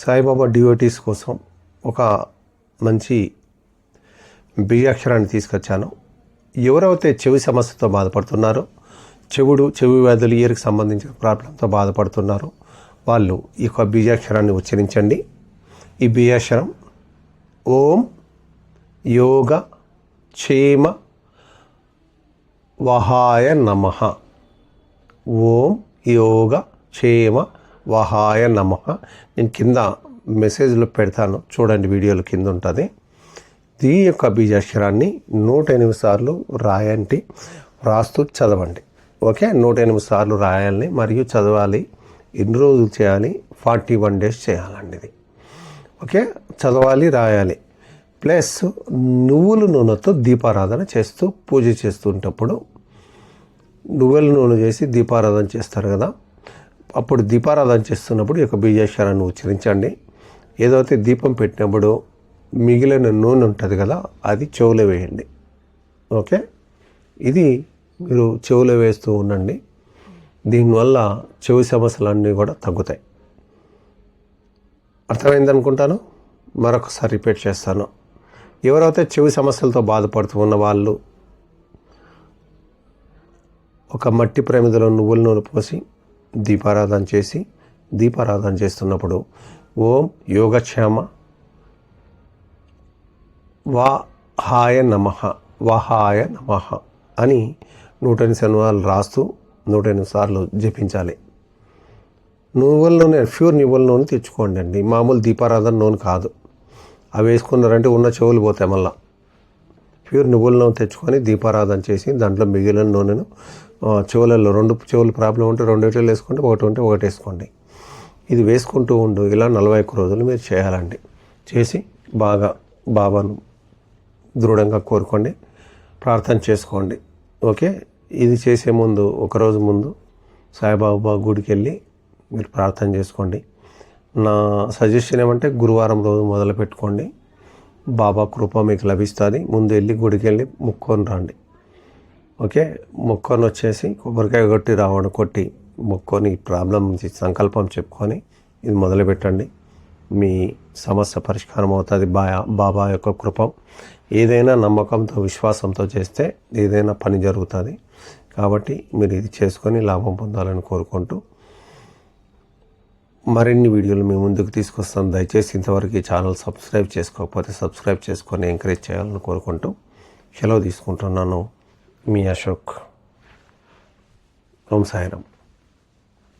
Saibaba devotees కోసం ఒక మంచి బీజాక్షరాన్ని తీసుకొచ్చాను. ఎవరైతే చెవి సమస్యతో బాధపడుతున్నారో చెవుడు చెవి వ్యాధులు ఇయర్కి సంబంధించిన ప్రాబ్లంతో బాధపడుతున్నారో వాళ్ళు ఈ యొక్క బీజాక్షరాన్ని ఉచ్చరించండి. ఈ బీజాక్షరం ఓం యోగ క్షేమ వహాయ నమ. ఓం యోగ క్షేమ వహాయ నమ. నేను కింద మెసేజ్లో పెడతాను. చూడండి వీడియోలు కింద ఉంటుంది. ఈ యొక్క బీజాక్షరాన్ని నూట ఎనిమిది సార్లు రాయండి. రాస్తూ చదవండి. ఓకే? నూట ఎనిమిది సార్లు రాయాలని మరియు చదవాలి. ఎన్ని రోజులు చేయాలి? ఫార్టీ వన్ డేస్ చేయాలండి ఇది. ఓకే? చదవాలి రాయాలి. ప్లస్ నువ్వుల నూనెతో దీపారాధన చేస్తూ పూజ చేస్తుంటప్పుడు నువ్వుల నూనె చేసి దీపారాధన చేస్తారు కదా? అప్పుడు దీపారాధన చేస్తున్నప్పుడు ఈ యొక్క బీజేశ్వరాన్ని ఉచ్చరించండి. ఏదైతే దీపం పెట్టినప్పుడు మిగిలిన నూనె ఉంటుంది కదా అది చెవులో వేయండి. ఓకే? ఇది మీరు చెవులో వేస్తూ ఉండండి. దీనివల్ల చెవి సమస్యలన్నీ కూడా తగ్గుతాయి. అర్థమైంది అనుకుంటాను? మరొకసారి రిపీట్ చేస్తాను. ఎవరైతే చెవి సమస్యలతో బాధపడుతూ ఉన్న వాళ్ళు ఒక మట్టి ప్రమిదలో నువ్వుల నూనె పోసి దీపారాధన చేసి దీపారాధన చేస్తున్నప్పుడు ఓం యోగక్షేమ వాహాయ నమ వాహాయ నమ అని నూట ఎనిమిది శనివారాలు రాస్తూ నూట ఎనిమిది సార్లు జపించాలి. నువ్వుల నూనె ప్యూర్ నువ్వుల నూనె తెచ్చుకోండి అండి. మామూలు దీపారాధన నూనె కాదు. అవి వేసుకున్నారంటే ఉన్న చెవులు పోతాయి మళ్ళీ. ప్యూర్ నువ్వుల నూనె తెచ్చుకొని దీపారాధన చేసి దాంట్లో మిగిలిన నూనెను చెవులలో రెండు చెవులు ప్రాబ్లం ఉంటే రెండిట్లో వేసుకుంటే ఒకటి ఉంటే ఒకటి వేసుకోండి. ఇది వేసుకుంటూ ఉండు ఇలా నలభై ఒక్క రోజులు మీరు చేయాలండి. చేసి బాగా బాబాను దృఢంగా కోరుకోండి ప్రార్థన చేసుకోండి. ఓకే? ఇది చేసే ముందు ఒకరోజు ముందు సాయిబాబా గుడికి వెళ్ళి మీరు ప్రార్థన చేసుకోండి. నా సజెషన్ ఏమంటే గురువారం రోజు మొదలు పెట్టుకోండి బాబా కృప మీకు లభిస్తుంది. ముందు వెళ్ళి గుడికి వెళ్ళి రండి. ఓకే? మొక్కొని వచ్చేసి కొబ్బరికాయ కొట్టి రావడం కొట్టి మొక్కొని ప్రాబ్లం నుంచి సంకల్పం చెప్పుకొని ఇది మొదలుపెట్టండి. మీ సమస్య పరిష్కారం అవుతుంది బా బాబా యొక్క కృపం. ఏదైనా నమ్మకంతో విశ్వాసంతో చేస్తే ఏదైనా పని జరుగుతుంది. కాబట్టి మీరు ఇది చేసుకొని లాభం పొందాలని కోరుకుంటూ మరిన్ని వీడియోలు మీ ముందుకు తీసుకొస్తాను దయచేసి ఇంతవరకు ఈ ఛానల్ సబ్స్క్రైబ్ చేసుకోకపోతే సబ్స్క్రైబ్ చేసుకొని ఎంకరేజ్ చేయాలని కోరుకుంటూ సెలవు తీసుకుంటున్నాను. మీ అశోక్. ఓం సాయిరామ్.